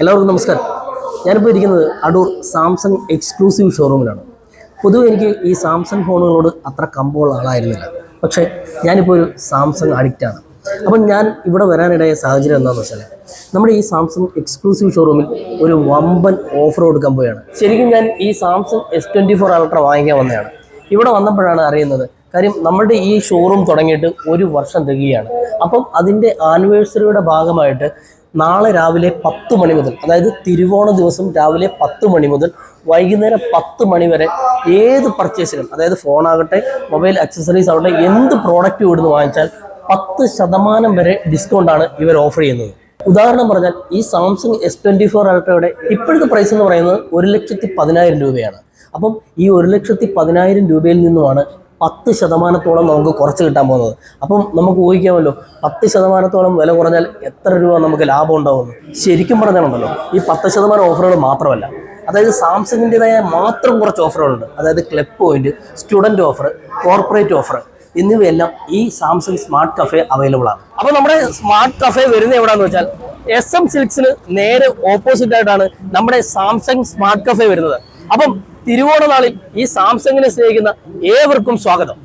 എല്ലാവർക്കും നമസ്കാരം. ഞാനിപ്പോൾ ഇരിക്കുന്നത് അടൂർ സാംസങ് എക്സ്ക്ലൂസീവ് ഷോറൂമിലാണ് പൊതുവെ എനിക്ക് ഈ സാംസങ് ഫോണുകളോട് അത്ര കമ്പുള്ള ആളായിരുന്നില്ല. പക്ഷേ ഞാനിപ്പോൾ ഒരു സാംസങ് അഡിക്റ്റാണ് അപ്പം ഞാൻ ഇവിടെ വരാനിടയ സാഹചര്യം എന്താണെന്ന് വെച്ചാൽ നമ്മുടെ ഈ സാംസങ് എക്സ്ക്ലൂസീവ് ഷോറൂമിൽ ഒരു വമ്പൻ ഓഫർ കൊടുക്കാൻ പോവുകയാണ്. ശരിക്കും ഞാൻ ഈ Samsung S twenty four Ultra വാങ്ങിക്കാൻ വന്നതാണ്. ഇവിടെ വന്നപ്പോഴാണ് അറിയുന്നത്. കാര്യം നമ്മുടെ ഈ ഷോറൂം തുടങ്ങിയിട്ട് ഒരു വർഷം തികയാണ് അപ്പം അതിന്റെ ആനിവേഴ്സറിയുടെ ഭാഗമായിട്ട് നാളെ രാവിലെ പത്ത് മണി മുതൽ അതായത് തിരുവോണ ദിവസം രാവിലെ പത്ത് മണി മുതൽ വൈകുന്നേരം പത്ത് മണി വരെ ഏത് പർച്ചേസിനും അതായത് ഫോണാകട്ടെ മൊബൈൽ അക്സസറീസ് ആകട്ടെ എന്ത് പ്രോഡക്റ്റ് ഇവിടുന്ന് വാങ്ങിച്ചാൽ പത്ത് ശതമാനം വരെ ഡിസ്കൗണ്ടാണ് ഇവർ ഓഫർ ചെയ്യുന്നത്. ഉദാഹരണം പറഞ്ഞാൽ ഈ സാംസങ് എസ് ട്വന്റി ഫോർ അൾട്രയുടെ ഇപ്പോഴത്തെ പ്രൈസ് എന്ന് പറയുന്നത് ഒരു ലക്ഷത്തി പതിനായിരം രൂപയാണ്. അപ്പം ഈ ഒരു ലക്ഷത്തി പതിനായിരം രൂപയിൽ നിന്നുമാണ് പത്ത് ശതമാനത്തോളം നമുക്ക് കുറച്ച് കിട്ടാൻ പോകുന്നത്. അപ്പം നമുക്ക് ഊഹിക്കാമല്ലോ പത്ത് ശതമാനത്തോളം വില കുറഞ്ഞാൽ എത്ര രൂപ നമുക്ക് ലാഭം ഉണ്ടാവുമെന്ന് ശരിക്കും പറഞ്ഞാലുണ്ടല്ലോ ഈ പത്ത് ശതമാനം ഓഫറുകൾ മാത്രമല്ല. അതായത് സാംസങ്ങിന്റെതായ മാത്രം കുറച്ച് ഓഫറുകളുണ്ട്. അതായത് club point student offer corporate offer എന്നിവയെല്ലാം ഈ സാംസങ് സ്മാർട്ട് കഫേ അവൈലബിൾ ആണ്. അപ്പോൾ നമ്മുടെ സ്മാർട്ട് കഫേ വരുന്നത് എവിടെയാണെന്ന് വെച്ചാൽ എസ് എം സിൽക്സിന് നേരെ ഓപ്പോസിറ്റ് ആയിട്ടാണ് നമ്മുടെ സാംസങ് സ്മാർട്ട് കഫേ വരുന്നത്. അപ്പം തിരുവോണനാളിൽ ഈ സാംസങ്ങിനെ സ്നേഹിക്കുന്ന ഏവർക്കും സ്വാഗതം.